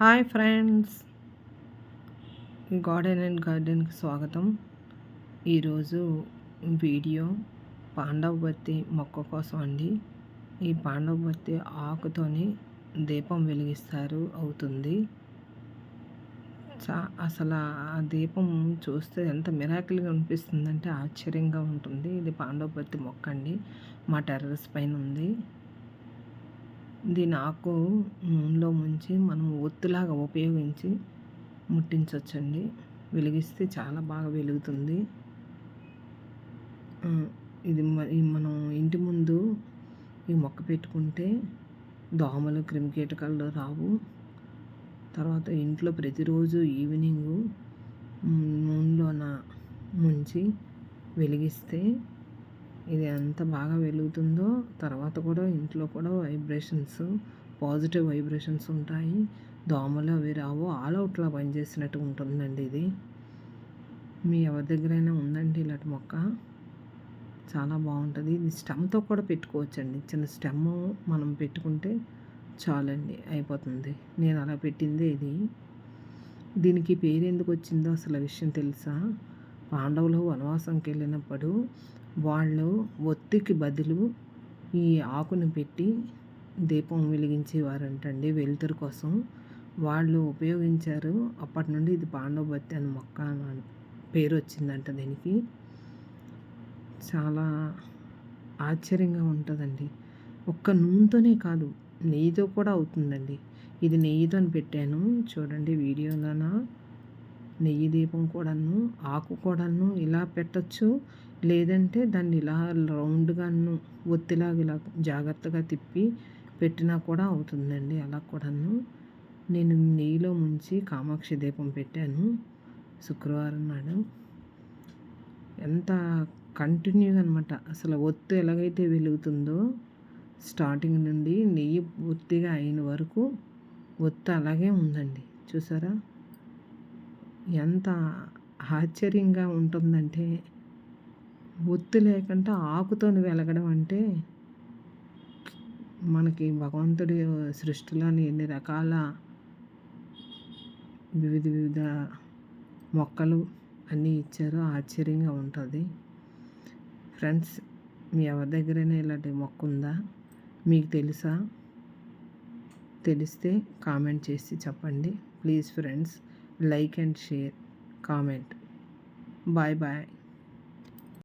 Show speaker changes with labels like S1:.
S1: Hi friends. Garden and గార్డెన్కి స్వాగతం. ఈరోజు వీడియో పాండవబత్తి మొక్క కోసం అండి. ఈ పాండవబత్తి ఆకుతోని దీపం వెలిగిస్తారు అవుతుంది. చా అసలు ఆ దీపం చూస్తే ఎంత మిరాకిల్గా అనిపిస్తుందంటే ఆశ్చర్యంగా ఉంటుంది. ఇది పాండవబత్తి మొక్క అండి. మా టెర్రస్ పైన ఉంది. దీని ఆకు నూనెలో ముంచి మనం ఒత్తులాగా ఉపయోగించి ముట్టించవచ్చండి వెలిగిస్తే చాలా బాగా వెలుగుతుంది. ఇది మనం ఇంటి ముందు ఈ మొక్క పెట్టుకుంటే దోమలు క్రిమికీటకాలు రావు. తర్వాత ఇంట్లో ప్రతిరోజు ఈవినింగు నూనెలోన ముంచి వెలిగిస్తే ఇది ఎంత బాగా వెలుగుతుందో తర్వాత కూడా ఇంట్లో కూడా వైబ్రేషన్స్ పాజిటివ్ వైబ్రేషన్స్ ఉంటాయి. దోమలు అవి రావు ఆల్ అవుట్లా పనిచేసినట్టు ఉంటుందండి ఇది. మీ ఎవరి దగ్గరైనా ఉందండి ఇలాంటి మొక్క? చాలా బాగుంటుంది. ఇది స్టెమ్తో కూడా పెట్టుకోవచ్చండి. చిన్న స్టెమ్ మనం పెట్టుకుంటే చాలండి అయిపోతుంది. నేను అలా పెట్టిందే ఇది. దీనికి పేరు ఎందుకు వచ్చిందో అసలు విషయం తెలుసా? పాండవులు వనవాసంకి వెళ్ళినప్పుడు వాళ్ళు ఒత్తికి బదులు ఈ ఆకును పెట్టి దీపం వెలిగించేవారంటండి వెలుతురు కోసం. వాళ్ళు ఉపయోగించారు. అప్పటి నుండి ఇది పాండవబత్తి అని మొక్క అని పేరు వచ్చిందంట దీనికి. చాలా ఆశ్చర్యంగా ఉంటుందండి. ఒక్క నూనెతోనే కాదు నెయ్యితో కూడా అవుతుందండి. ఇది నెయ్యితో పెట్టాను. చూడండి వీడియోలోన. నెయ్యి దీపం కూడాను ఆకు కూడాను ఇలా పెట్టచ్చు. లేదంటే దాన్ని ఇలా రౌండ్గాను ఒత్తిలాగా ఇలా జాగ్రత్తగా తిప్పి పెట్టినా కూడా అవుతుందండి. అలా కూడాను నేను నెయ్యిలో ముంచి కామాక్షి దీపం పెట్టాను శుక్రవారం నాడు. ఎంత కంటిన్యూగా అనమాట అసలు ఒత్తు ఎలాగైతే వెలుగుతుందో స్టార్టింగ్ నుండి నెయ్యి పూర్తిగా అయిన వరకు ఒత్తు అలాగే ఉందండి. చూసారా? ఎంత ఆశ్చర్యంగా ఉంటుందంటే ఒత్తు లేకుండా ఆకుతోని వెలగడం అంటే మనకి భగవంతుడి సృష్టిలోని ఎన్ని రకాల వివిధ వివిధ మొక్కలు అన్నీ ఇచ్చారో ఆశ్చర్యంగా ఉంటుంది. ఫ్రెండ్స్ మీ ఎవరి దగ్గరైనా ఇలాంటి మొక్క ఉందా? మీకు తెలుసా? తెలిస్తే కామెంట్ చేసి చెప్పండి. Please friends like and share, comment. Bye bye.